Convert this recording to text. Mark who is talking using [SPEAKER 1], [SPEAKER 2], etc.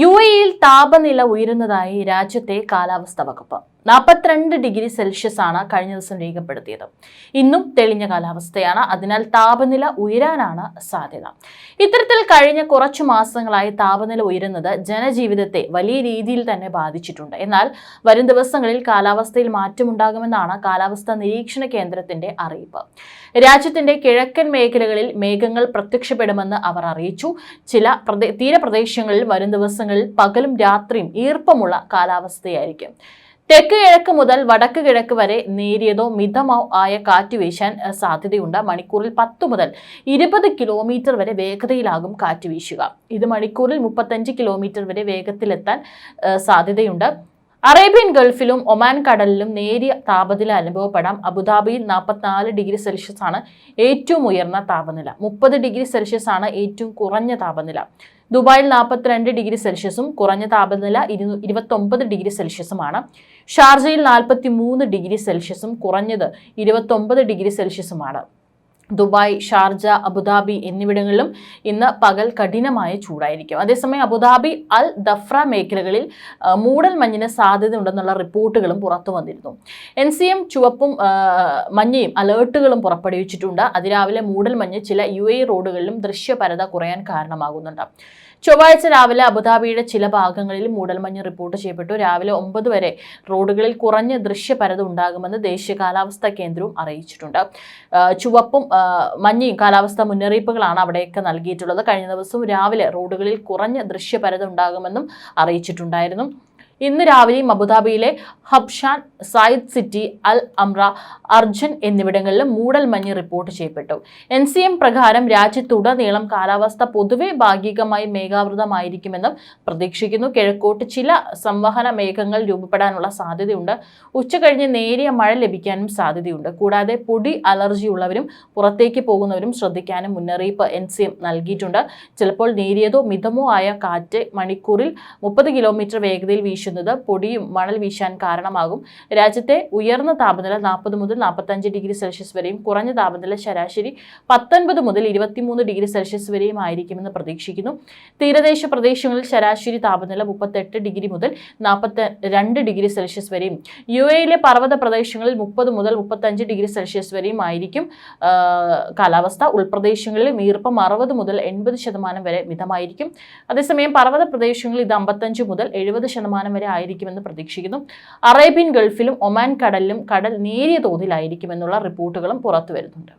[SPEAKER 1] U എയിൽ താപനില ഉയരുന്നതായി രാജ്യത്തെ കാലാവസ്ഥ വകുപ്പ്. നാൽപ്പത്തിരണ്ട് ഡിഗ്രി സെൽഷ്യസ് ആണ് കഴിഞ്ഞ ദിവസം രേഖപ്പെടുത്തിയത്. ഇന്നും തെളിഞ്ഞ കാലാവസ്ഥയാണ്. അതിനാൽ താപനില ഉയരാനാണ് സാധ്യത. ഇത്തരത്തിൽ കഴിഞ്ഞ കുറച്ചു മാസങ്ങളായി താപനില ഉയരുന്നത് ജനജീവിതത്തെ വലിയ രീതിയിൽ തന്നെ ബാധിച്ചിട്ടുണ്ട്. എന്നാൽ വരും ദിവസങ്ങളിൽ കാലാവസ്ഥയിൽ മാറ്റമുണ്ടാകുമെന്നാണ് കാലാവസ്ഥാ നിരീക്ഷണ കേന്ദ്രത്തിന്റെ അറിയിപ്പ്. രാജ്യത്തിന്റെ കിഴക്കൻ മേഖലകളിൽ മേഘങ്ങൾ പ്രത്യക്ഷപ്പെടുമെന്ന് അവർ അറിയിച്ചു. ചില പ്രദേ തീരപ്രദേശങ്ങളിൽ വരും ദിവസങ്ങളിൽ പകലും രാത്രിയും ഈർപ്പമുള്ള കാലാവസ്ഥയായിരിക്കും. തെക്ക് കിഴക്ക് മുതൽ വടക്ക് കിഴക്ക് വരെ നേരിയതോ മിതമോ ആയ കാറ്റ് വീശാൻ സാധ്യതയുണ്ട്. മണിക്കൂറിൽ പത്ത് മുതൽ ഇരുപത് കിലോമീറ്റർ വരെ വേഗതയിലാകും കാറ്റ് വീശുക. ഇത് മണിക്കൂറിൽ മുപ്പത്തഞ്ച് കിലോമീറ്റർ വരെ വേഗത്തിലെത്താൻ സാധ്യതയുണ്ട്. അറേബ്യൻ ഗൾഫിലും ഒമാൻ കടലിലും നേരിയ താപനില അനുഭവപ്പെടാം. അബുദാബിയിൽ നാൽപ്പത്തിനാല് ഡിഗ്രി സെൽഷ്യസ് ആണ് ഏറ്റവും ഉയർന്ന താപനില. മുപ്പത് ഡിഗ്രി സെൽഷ്യസ് ആണ് ഏറ്റവും കുറഞ്ഞ താപനില. ദുബായിൽ നാൽപ്പത്തിരണ്ട് ഡിഗ്രി സെൽഷ്യസും കുറഞ്ഞ താപനില ഇരുന്നൂ ഇരുപത്തൊമ്പത് ഡിഗ്രി സെൽഷ്യസുമാണ് ഷാർജയിൽ നാൽപ്പത്തി മൂന്ന് ഡിഗ്രി സെൽഷ്യസും കുറഞ്ഞത് ഇരുപത്തൊമ്പത് ഡിഗ്രി സെൽഷ്യസുമാണ് ദുബായ് ഷാർജ അബുദാബി എന്നിവിടങ്ങളിലും ഇന്ന് പകൽ കഠിനമായ ചൂടായിരിക്കും. അതേസമയം അബുദാബി അൽ ദഫ്ര മേഖലകളിൽ മൂടൽ മഞ്ഞിന് സാധ്യതയുണ്ടെന്നുള്ള റിപ്പോർട്ടുകളും പുറത്തു വന്നിരുന്നു. എൻ സി എം ചുവപ്പും മഞ്ഞയും അലേർട്ടുകളും പുറപ്പെടുവിച്ചിട്ടുണ്ട്. അതിരാവിലെ മൂടൽ മഞ്ഞ് ചില യു എ റോഡുകളിലും ദൃശ്യപരത കുറയാൻ കാരണമാകുന്നുണ്ട്. ചൊവ്വാഴ്ച രാവിലെ അബുദാബിയുടെ ചില ഭാഗങ്ങളിൽ മൂടൽമഞ്ഞ് റിപ്പോർട്ട് ചെയ്യപ്പെട്ടു. രാവിലെ ഒമ്പത് വരെ റോഡുകളിൽ കുറഞ്ഞ ദൃശ്യപരത ഉണ്ടാകുമെന്ന് ദേശീയ കാലാവസ്ഥാ കേന്ദ്രവും അറിയിച്ചിട്ടുണ്ട്. ചുവപ്പും മഞ്ഞയും കാലാവസ്ഥാ മുന്നറിയിപ്പുകളാണ് അവിടെയൊക്കെ നൽകിയിട്ടുള്ളത്. കഴിഞ്ഞ ദിവസം രാവിലെ റോഡുകളിൽ കുറഞ്ഞ ദൃശ്യപരത ഉണ്ടാകുമെന്നും അറിയിച്ചിട്ടുണ്ടായിരുന്നു. ഇന്ന് രാവിലെയും അബുദാബിയിലെ ഹബ്ഷാൻ സായിദ് സിറ്റി അൽ അമ്ര അർജൻ എന്നിവിടങ്ങളിലും മൂടൽ മഞ്ഞ് റിപ്പോർട്ട് ചെയ്യപ്പെട്ടു. എൻ സി എം പ്രകാരം രാജ്യത്തുടനീളം കാലാവസ്ഥ പൊതുവെ ഭാഗികമായി മേഘാവൃതമായിരിക്കുമെന്നും പ്രതീക്ഷിക്കുന്നു. കിഴക്കോട്ട് ചില സംവഹന മേഘങ്ങൾ രൂപപ്പെടാനുള്ള സാധ്യതയുണ്ട്. ഉച്ചകഴിഞ്ഞ് നേരിയ മഴ ലഭിക്കാനും സാധ്യതയുണ്ട്. കൂടാതെ പൊടി അലർജിയുള്ളവരും പുറത്തേക്ക് പോകുന്നവരും ശ്രദ്ധിക്കാനും മുന്നറിയിപ്പ് എൻ സി എം നൽകിയിട്ടുണ്ട്. ചിലപ്പോൾ നേരിയതോ മിതമോ ആയ കാറ്റ് മണിക്കൂറിൽ മുപ്പത് കിലോമീറ്റർ വേഗതയിൽ വീശുന്നത് പൊടിയും മണൽ വീശാൻ കാരണമാകും. രാജ്യത്തെ ഉയർന്ന താപനില നാൽപ്പത് മുതൽ നാൽപ്പത്തഞ്ച് ഡിഗ്രി സെൽഷ്യസ് വരെയും കുറഞ്ഞ താപനില ശരാശരി പത്തൊൻപത് മുതൽ ഇരുപത്തിമൂന്ന് ഡിഗ്രി സെൽഷ്യസ് വരെയും ആയിരിക്കുമെന്ന് പ്രതീക്ഷിക്കുന്നു. തീരദേശ പ്രദേശങ്ങളിൽ ശരാശരി താപനില മുപ്പത്തെട്ട് ഡിഗ്രി മുതൽ നാൽപ്പത്തി രണ്ട് ഡിഗ്രി സെൽഷ്യസ് വരെയും യു എയിലെ പർവത പ്രദേശങ്ങളിൽ മുപ്പത് മുതൽ മുപ്പത്തഞ്ച് ഡിഗ്രി സെൽഷ്യസ് വരെയും ആയിരിക്കും. കാലാവസ്ഥ ഉൾപ്രദേശങ്ങളിൽ ഈർപ്പം അറുപത് മുതൽ എൺപത് ശതമാനം വരെ മിതമായിരിക്കും. അതേസമയം പർവത പ്രദേശങ്ങളിൽ ഇത് അമ്പത്തഞ്ച് മുതൽ എഴുപത് ശതമാനം വരെ ആയിരിക്കുമെന്ന് പ്രതീക്ഷിക്കുന്നു. അറേബ്യൻ ഗൾഫിലും ഒമാൻ കടലിലും കടൽ നേരിയ തോതിലായിരിക്കുമെന്നുള്ള റിപ്പോർട്ടുകളും പുറത്തു വരുന്നുണ്ട്